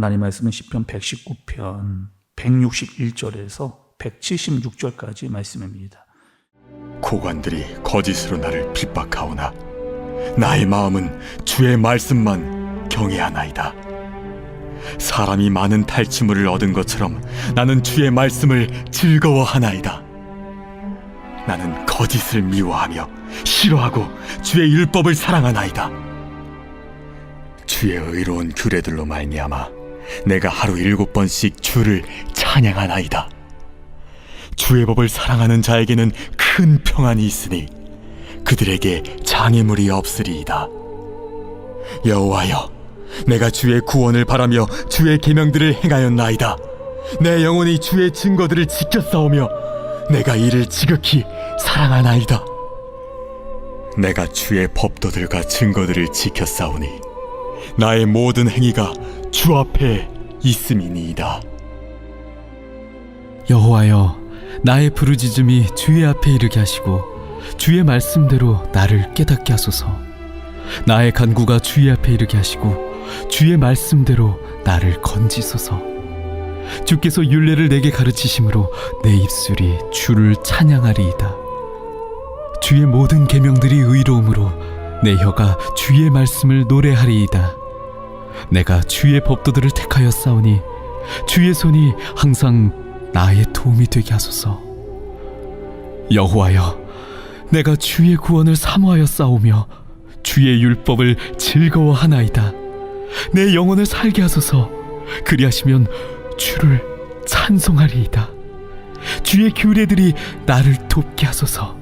하나님 말씀은 시편 119편 161절에서 176절까지 말씀입니다. 고관들이 거짓으로 나를 핍박하오나 나의 마음은 주의 말씀만 경외하나이다. 사람이 많은 탈취물을 얻은 것처럼 나는 주의 말씀을 즐거워하나이다. 나는 거짓을 미워하며 싫어하고 주의 율법을 사랑하나이다. 주의 의로운 규례들로 말미암아 내가 하루 일곱 번씩 주를 찬양하나이다. 주의 법을 사랑하는 자에게는 큰 평안이 있으니 그들에게 장애물이 없으리이다. 여호와여, 내가 주의 구원을 바라며 주의 계명들을 행하였나이다. 내 영혼이 주의 증거들을 싸우며 내가 이를 지극히 사랑하나이다. 내가 주의 법도들과 증거들을 싸우니 나의 모든 행위가 주 앞에 있음이니이다. 여호와여 나의 부르짖음이 주의 앞에 이르게 하시고 주의 말씀대로 나를 깨닫게 하소서. 나의 간구가 주의 앞에 이르게 하시고 주의 말씀대로 나를 건지소서. 주께서 율례를 내게 가르치심으로 내 입술이 주를 찬양하리이다. 주의 모든 계명들이 의로움으로 내 혀가 주의 말씀을 노래하리이다 내가 주의 법도들을 택하여 싸우니 주의 손이 항상 나의 도움이 되게 하소서. 여호와여, 내가 주의 구원을 사모하여 싸우며 주의 율법을 즐거워하나이다. 내 영혼을 살게 하소서. 그리하시면 주를 찬송하리이다. 주의 규례들이 나를 돕게 하소서.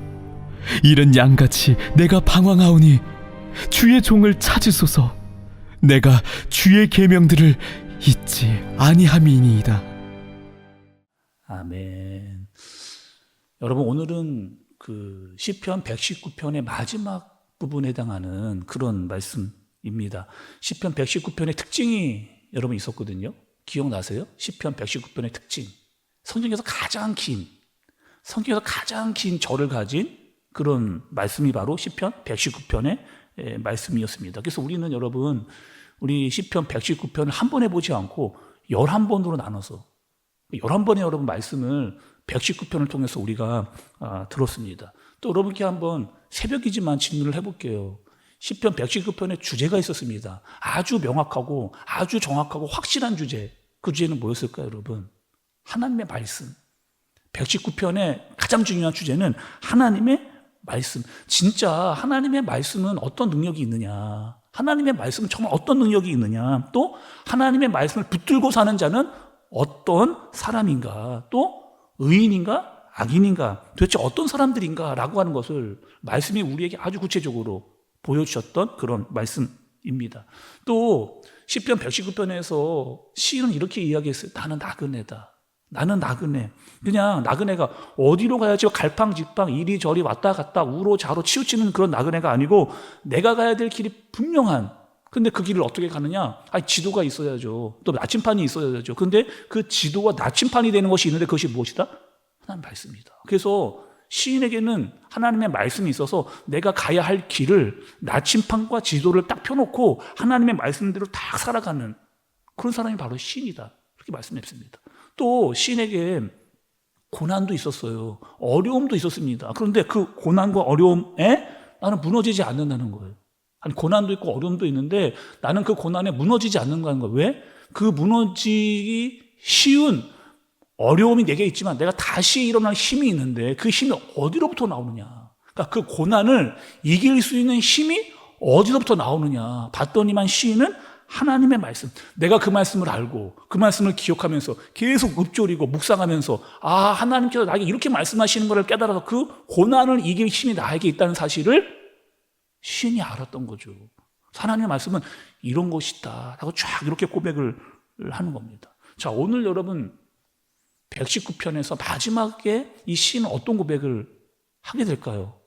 이른 양같이 내가 방황하오니 주의 종을 찾으소서. 내가 주의 계명들을 잊지 아니함이니이다. 아멘. 여러분 오늘은 그 시편 119편의 마지막 부분에 해당하는 그런 말씀입니다. 시편 119편의 특징이 여러분 있었거든요. 기억나세요? 시편 119편의 특징. 성경에서 가장 긴 성경에서 가장 긴 절을 가진 그런 말씀이 바로 시편 119편의 말씀이었습니다. 그래서 우리는 여러분 우리 시편 119편을 한 번에 보지 않고 11번으로 나눠서 11번의 여러분 말씀을 119편을 통해서 우리가 아, 들었습니다. 또 여러분께 한번 새벽이지만 질문을 해볼게요. 10편 119편의 주제가 있었습니다. 아주 명확하고 아주 정확하고 확실한 주제. 그 주제는 뭐였을까요, 여러분? 하나님의 말씀. 119편의 가장 중요한 주제는 하나님의 말씀. 진짜 하나님의 말씀은 어떤 능력이 있느냐. 하나님의 말씀은 정말 어떤 능력이 있느냐. 또 하나님의 말씀을 붙들고 사는 자는 어떤 사람인가, 또 의인인가, 악인인가, 도대체 어떤 사람들인가 라고 하는 것을 말씀이 우리에게 아주 구체적으로 보여주셨던 그런 말씀입니다. 또 10편 119편에서 시인은 이렇게 이야기했어요. 나는 나그네다. 나는 나그네. 그냥 나그네가 어디로 가야지 갈팡질팡 이리저리 왔다 갔다 우로 좌로 치우치는 그런 나그네가 아니고 내가 가야 될 길이 분명한 근데 그 길을 어떻게 가느냐? 아니, 지도가 있어야죠. 또 나침판이 있어야죠. 근데 그 지도와 나침판이 되는 것이 있는데 그것이 무엇이다? 하나님 말씀이다. 그래서 시인에게는 하나님의 말씀이 있어서 내가 가야 할 길을 나침판과 지도를 딱 펴놓고 하나님의 말씀대로 딱 살아가는 그런 사람이 바로 시인이다. 그렇게 말씀했습니다. 또 시인에게 고난도 있었어요. 어려움도 있었습니다. 그런데 그 고난과 어려움에 나는 무너지지 않는다는 거예요. 아니, 고난도 있고 어려움도 있는데 나는 그 고난에 무너지지 않는다는 거예요. 왜? 그 무너지기 쉬운 어려움이 내게 있지만 내가 다시 일어날 힘이 있는데 그 힘이 어디로부터 나오느냐. 그러니까 그 고난을 이길 수 있는 힘이 어디서부터 나오느냐. 봤더니만 시인은 하나님의 말씀. 내가 그 말씀을 알고 그 말씀을 기억하면서 계속 읊조리고 묵상하면서 아, 하나님께서 나에게 이렇게 말씀하시는 것을 깨달아서 그 고난을 이길 힘이 나에게 있다는 사실을 신이 알았던 거죠. 하나님의 말씀은 이런 것이다. 하고 쫙 이렇게 고백을 하는 겁니다. 자, 오늘 여러분 119편에서 마지막에 이 시인은 어떤 고백을 하게 될까요?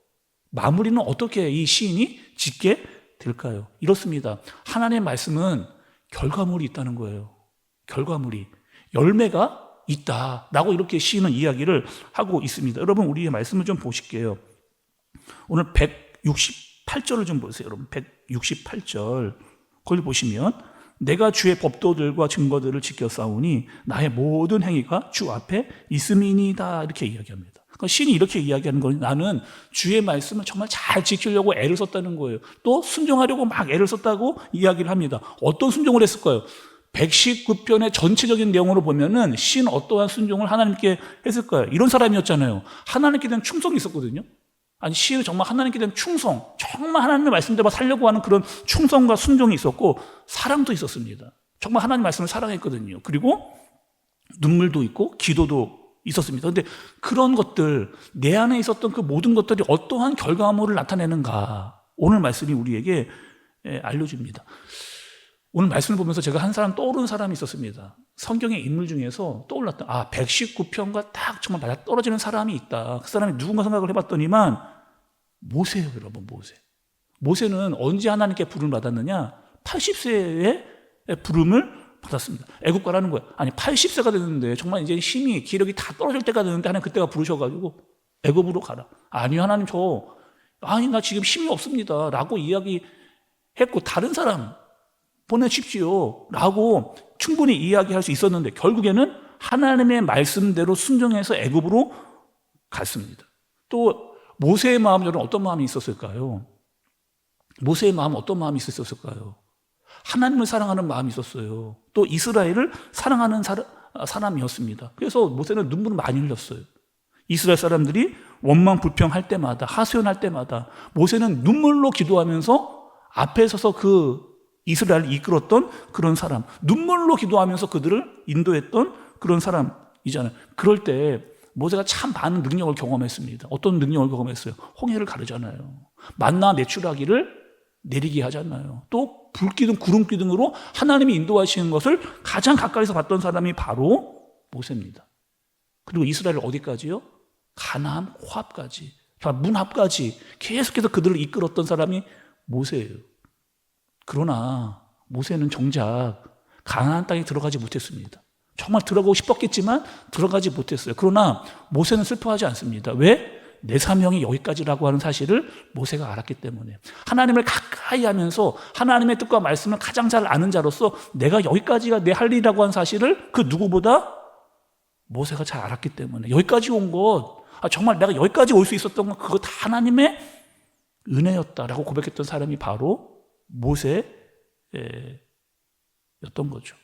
마무리는 어떻게 이 시인이 짓게 될까요? 이렇습니다. 하나님의 말씀은 결과물이 있다는 거예요. 결과물이. 열매가 있다. 라고 이렇게 시인은 이야기를 하고 있습니다. 여러분, 우리의 말씀을 좀 보실게요. 오늘 160 8절을 좀 보세요, 여러분. 168절. 거기 보시면 내가 주의 법도들과 증거들을 지켜 싸우니 나의 모든 행위가 주 앞에 있음이니다. 이렇게 이야기합니다. 그러니까 신이 이렇게 이야기하는 건 나는 주의 말씀을 정말 잘 지키려고 애를 썼다는 거예요. 또 순종하려고 막 애를 썼다고 이야기를 합니다. 어떤 순종을 했을까요? 119편의 전체적인 내용으로 보면은 신 어떠한 순종을 하나님께 했을까요? 이런 사람이었잖아요. 하나님께 대한 충성이 있었거든요. 아니, 시는 정말 하나님께 대한 충성, 정말 하나님의 말씀대로 살려고 하는 그런 충성과 순종이 있었고, 사랑도 있었습니다. 정말 하나님 말씀을 사랑했거든요. 그리고 눈물도 있고, 기도도 있었습니다. 근데 그런 것들, 내 안에 있었던 그 모든 것들이 어떠한 결과물을 나타내는가, 오늘 말씀이 우리에게 예, 알려줍니다. 오늘 말씀을 보면서 제가 한 사람 떠오르는 사람이 있었습니다. 성경의 인물 중에서 떠올랐던, 아, 119편과 딱 정말 맞아 떨어지는 사람이 있다. 그 사람이 누군가 생각을 해봤더니만, 모세예요, 여러분, 모세. 모세는 언제 하나님께 부름을 받았느냐? 80세에 부름을 받았습니다. 애국 가라는 거야. 아니, 80세가 됐는데, 정말 이제 힘이, 기력이 다 떨어질 때가 됐는데, 하나님 그때가 부르셔가지고, 애굽으로 가라. 아니요, 하나님 저, 아니, 나 지금 힘이 없습니다. 라고 이야기했고, 다른 사람, 보내십시오. 라고 충분히 이야기할 수 있었는데 결국에는 하나님의 말씀대로 순종해서 애굽으로 갔습니다. 또 모세의 마음은 여러분 어떤 마음이 있었을까요? 모세의 마음은 어떤 마음이 있었을까요? 하나님을 사랑하는 마음이 있었어요. 또 이스라엘을 사랑하는 사람, 이었습니다 그래서 모세는 눈물을 많이 흘렸어요. 이스라엘 사람들이 원망 불평할 때마다 하소연할 때마다 모세는 눈물로 기도하면서 앞에 서서 그 이스라엘을 이끌었던 그런 사람, 눈물로 기도하면서 그들을 인도했던 그런 사람이잖아요. 그럴 때 모세가 참 많은 능력을 경험했습니다. 어떤 능력을 경험했어요? 홍해를 가르잖아요. 만나 내추라기를 내리게 하잖아요. 또 불기둥, 구름기둥으로 하나님이 인도하시는 것을 가장 가까이서 봤던 사람이 바로 모세입니다. 그리고 이스라엘 어디까지요? 가나안 호합까지, 문 앞까지 계속해서 그들을 이끌었던 사람이 모세예요. 그러나 모세는 정작 가나안 땅에 들어가지 못했습니다. 정말 들어가고 싶었겠지만 들어가지 못했어요. 그러나 모세는 슬퍼하지 않습니다. 왜? 내 사명이 여기까지라고 하는 사실을 모세가 알았기 때문에 하나님을 가까이 하면서 하나님의 뜻과 말씀을 가장 잘 아는 자로서 내가 여기까지가 내 할 일이라고 하는 사실을 그 누구보다 모세가 잘 알았기 때문에 여기까지 온 것, 아, 정말 내가 여기까지 올 수 있었던 건 그거 다 하나님의 은혜였다라고 고백했던 사람이 바로 모세였던 거죠.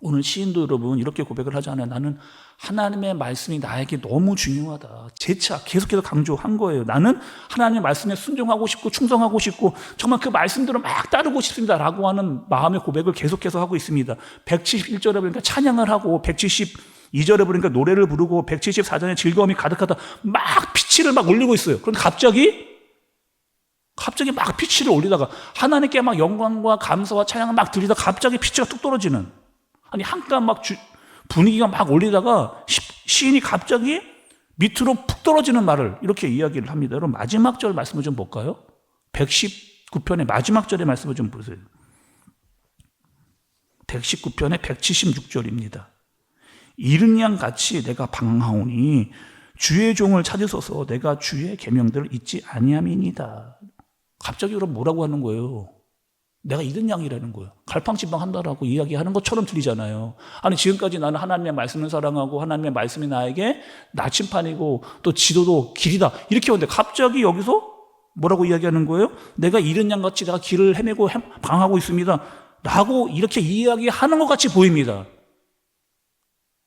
오늘 시인도 여러분 이렇게 고백을 하잖아요. 나는 하나님의 말씀이 나에게 너무 중요하다. 재차 계속해서 강조한 거예요. 나는 하나님의 말씀에 순종하고 싶고 충성하고 싶고 정말 그 말씀대로 막 따르고 싶습니다. 라고 하는 마음의 고백을 계속해서 하고 있습니다. 171절에 보니까 찬양을 하고 172절에 보니까 노래를 부르고 174절에 즐거움이 가득하다. 막 피치를 막 올리고 있어요. 그런데 갑자기 갑자기 막 피치를 올리다가 하나님께 막 영광과 감사와 찬양을 막 드리다 갑자기 피치가 뚝 떨어지는 아니 한간 막 주, 분위기가 막 올리다가 시, 시인이 갑자기 밑으로 푹 떨어지는 말을 이렇게 이야기를 합니다. 여러분 마지막 절 말씀을 좀 볼까요? 119편의 마지막 절의 말씀을 좀 보세요. 119편의 176절입니다. 이른 양 같이 내가 방하오니 주의 종을 찾으소서 내가 주의 계명들을 잊지 아니함이니다. 갑자기 그럼 뭐라고 하는 거예요? 내가 이른 양이라는 거예요. 갈팡질팡 한다라고 이야기하는 것처럼 들리잖아요. 아니, 지금까지 나는 하나님의 말씀을 사랑하고 하나님의 말씀이 나에게 나침판이고 또 지도도 길이다. 이렇게 오는데 갑자기 여기서 뭐라고 이야기하는 거예요? 내가 이른 양 같이 내가 길을 헤매고 방하고 있습니다. 라고 이렇게 이야기하는 것 같이 보입니다.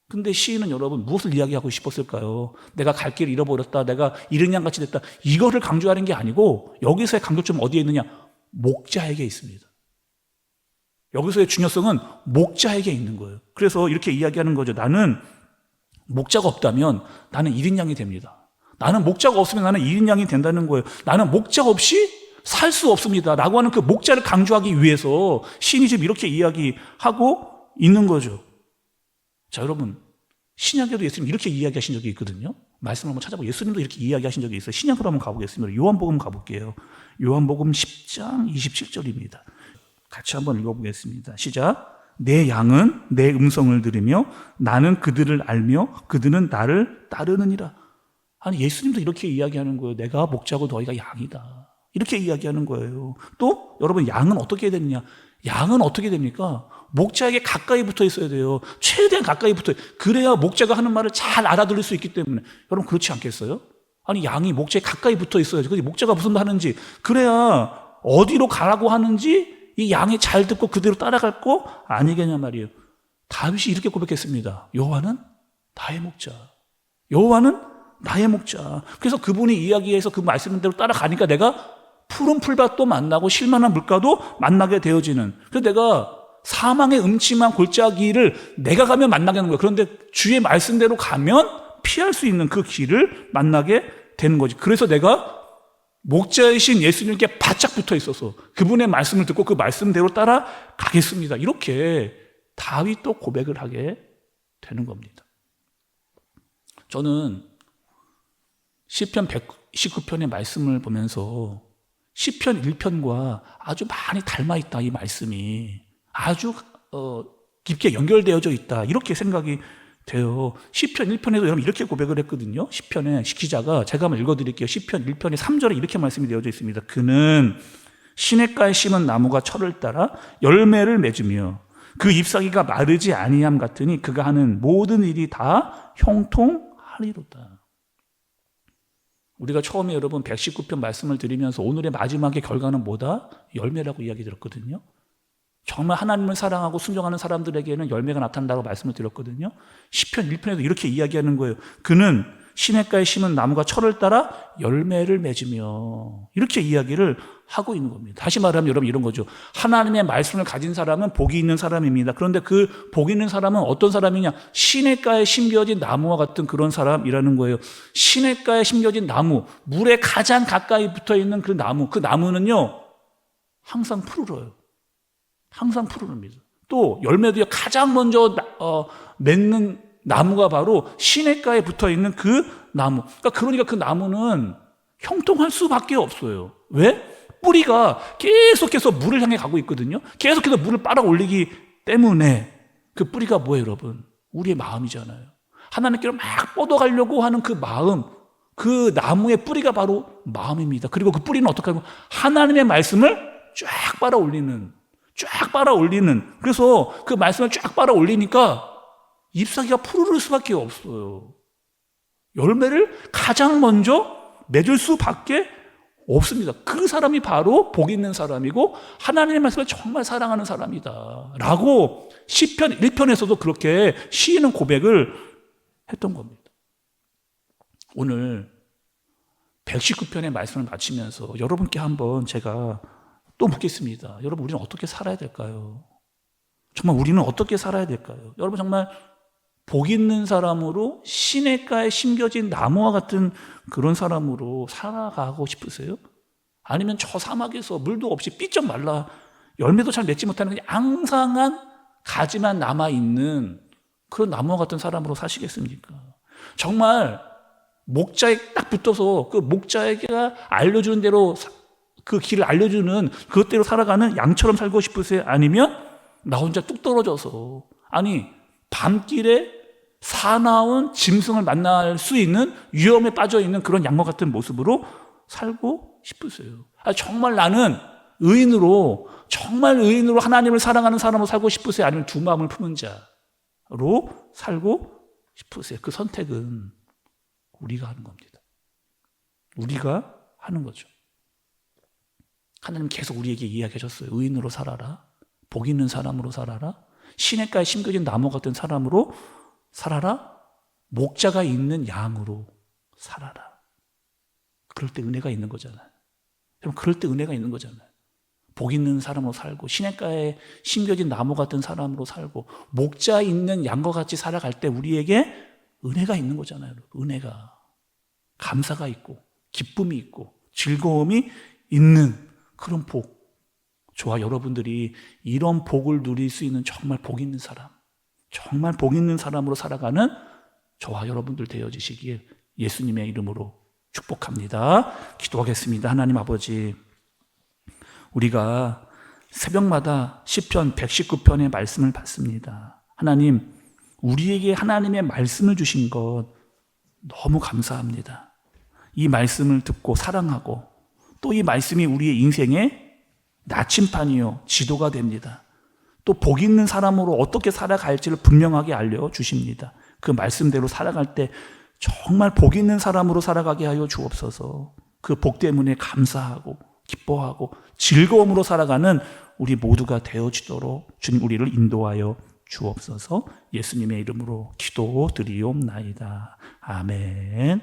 근데 시인은 여러분 무엇을 이야기하고 싶었을까요? 내가 갈 길을 잃어버렸다. 내가 이른 양 같이 됐다. 이거를 강조하는 게 아니고 여기서의 강조점은 어디에 있느냐? 목자에게 있습니다. 여기서의 중요성은 목자에게 있는 거예요. 그래서 이렇게 이야기하는 거죠. 나는 목자가 없다면 나는 1인 양이 됩니다. 나는 목자가 없으면 나는 1인 양이 된다는 거예요. 나는 목자 없이 살 수 없습니다. 라고 하는 그 목자를 강조하기 위해서 신이 지금 이렇게 이야기하고 있는 거죠. 자, 여러분. 신약에도 예수님 이렇게 이야기하신 적이 있거든요. 말씀을 한번 찾아보고 예수님도 이렇게 이야기하신 적이 있어요. 신약으로 한번 가보겠습니다. 요한복음 가볼게요. 요한복음 10장 27절입니다. 같이 한번 읽어보겠습니다. 시작. 내 양은 내 음성을 들으며 나는 그들을 알며 그들은 나를 따르느니라. 아니 예수님도 이렇게 이야기하는 거예요. 내가 목자고 너희가 양이다. 이렇게 이야기하는 거예요. 또 여러분 양은 어떻게 해야 되느냐? 양은 어떻게 됩니까? 목자에게 가까이 붙어 있어야 돼요. 최대한 가까이 붙어. 그래야 목자가 하는 말을 잘 알아들을 수 있기 때문에. 여러분 그렇지 않겠어요? 아니 양이 목자에 가까이 붙어 있어야지. 근데 목자가 무슨 말 하는지 그래야 어디로 가라고 하는지 이 양이 잘 듣고 그대로 따라갈 거 아니겠냐 말이에요. 다윗이 이렇게 고백했습니다. 여호와는 나의 목자. 여호와는 나의 목자. 그래서 그분이 이야기해서 그 말씀대로 따라가니까 내가 푸른 풀밭도 만나고 실만한 물가도 만나게 되어지는. 그래서 내가 사망의 음침한 골짜기를 내가 가면 만나게 하는 거예요. 그런데 주의 말씀대로 가면 피할 수 있는 그 길을 만나게 되는 거지. 그래서 내가 목자이신 예수님께 바짝 붙어 있어서 그분의 말씀을 듣고 그 말씀대로 따라 가겠습니다. 이렇게 다윗도 고백을 하게 되는 겁니다. 저는 시편 119편의 말씀을 보면서 시편 1편과 아주 많이 닮아 있다 이 말씀이 아주 어, 깊게 연결되어져 있다 이렇게 생각이 돼요. 시편 1편에도 여러분 이렇게 고백을 했거든요. 시편에 기자가 제가 한번 읽어 드릴게요. 시편 1편의 3절에 이렇게 말씀이 되어져 있습니다. 그는 시냇가에 심은 나무가 철을 따라 열매를 맺으며 그 잎사귀가 마르지 아니함 같으니 그가 하는 모든 일이 다 형통하리로다. 우리가 처음에 여러분 119편 말씀을 드리면서 오늘의 마지막의 결과는 뭐다? 열매라고 이야기 들었거든요. 정말 하나님을 사랑하고 순종하는 사람들에게는 열매가 나타난다고 말씀을 드렸거든요. 시편 1편에도 이렇게 이야기하는 거예요. 그는 시냇가에 심은 나무가 철을 따라 열매를 맺으며 이렇게 이야기를 하고 있는 겁니다. 다시 말하면 여러분 이런 거죠. 하나님의 말씀을 가진 사람은 복이 있는 사람입니다. 그런데 그복 있는 사람은 어떤 사람이냐? 시냇가에 심겨진 나무와 같은 그런 사람이라는 거예요. 시냇가에 심겨진 나무, 물에 가장 가까이 붙어 있는 그 나무, 그 나무는요 항상 푸르러요. 항상 푸르릅니다. 또 열매도요 가장 먼저 나- 어, 맺는 나무가 바로 시냇가에 붙어 있는 그 나무. 그러니까 그러니까 그 나무는 형통할 수밖에 없어요. 왜? 뿌리가 계속해서 물을 향해 가고 있거든요. 계속해서 물을 빨아 올리기 때문에 그 뿌리가 뭐예요, 여러분? 우리의 마음이잖아요. 하나님께로 막 뻗어가려고 하는 그 마음, 그 나무의 뿌리가 바로 마음입니다. 그리고 그 뿌리는 어떻게 하고 하나님의 말씀을 쫙 빨아 올리는 쫙 빨아 올리는 그래서 그 말씀을 쫙 빨아 올리니까 잎사귀가 푸르를 수밖에 없어요. 열매를 가장 먼저 맺을 수밖에 없습니다. 그 사람이 바로 복 있는 사람이고 하나님의 말씀을 정말 사랑하는 사람이다. 라고 시편 1편에서도 그렇게 시인은 고백을 했던 겁니다. 오늘 119편의 말씀을 마치면서 여러분께 한번 제가 또 묻겠습니다. 여러분, 우리는 어떻게 살아야 될까요? 정말 우리는 어떻게 살아야 될까요? 여러분, 정말 복 있는 사람으로 시냇가에 심겨진 나무와 같은 그런 사람으로 살아가고 싶으세요? 아니면 저 사막에서 물도 없이 삐쩍 말라 열매도 잘 맺지 못하는 그냥 앙상한 가지만 남아있는 그런 나무와 같은 사람으로 사시겠습니까? 정말 목자에 딱 붙어서 그 목자에게 알려주는 대로 사- 그 길을 알려주는 그것대로 살아가는 양처럼 살고 싶으세요? 아니면 나 혼자 뚝 떨어져서 아니 밤길에 사나운 짐승을 만날 수 있는 위험에 빠져 있는 그런 양과 같은 모습으로 살고 싶으세요? 아, 정말 나는 의인으로 정말 의인으로 하나님을 사랑하는 사람으로 살고 싶으세요? 아니면 두 마음을 품은 자로 살고 싶으세요? 그 선택은 우리가 하는 겁니다. 우리가 하는 거죠. 하나님 계속 우리에게 이야기하셨어요. 의인으로 살아라. 복 있는 사람으로 살아라. 시냇가에 심겨진 나무 같은 사람으로 살아라. 목자가 있는 양으로 살아라. 그럴 때 은혜가 있는 거잖아요. 여러분, 그럴 때 은혜가 있는 거잖아요. 복 있는 사람으로 살고, 시냇가에 심겨진 나무 같은 사람으로 살고, 목자 있는 양과 같이 살아갈 때 우리에게 은혜가 있는 거잖아요. 은혜가. 감사가 있고, 기쁨이 있고, 즐거움이 있는 그런 복. 저와 여러분들이 이런 복을 누릴 수 있는 정말 복 있는 사람, 정말 복 있는 사람으로 살아가는 저와 여러분들 되어지시기에 예수님의 이름으로 축복합니다. 기도하겠습니다. 하나님 아버지, 우리가 새벽마다 시편 119편의 말씀을 받습니다. 하나님, 우리에게 하나님의 말씀을 주신 것 너무 감사합니다. 이 말씀을 듣고 사랑하고 또 이 말씀이 우리의 인생의 나침판이요, 지도가 됩니다. 또 복 있는 사람으로 어떻게 살아갈지를 분명하게 알려주십니다. 그 말씀대로 살아갈 때 정말 복 있는 사람으로 살아가게 하여 주옵소서. 그 복 때문에 감사하고 기뻐하고 즐거움으로 살아가는 우리 모두가 되어지도록 주님 우리를 인도하여 주옵소서 예수님의 이름으로 기도드리옵나이다. 아멘.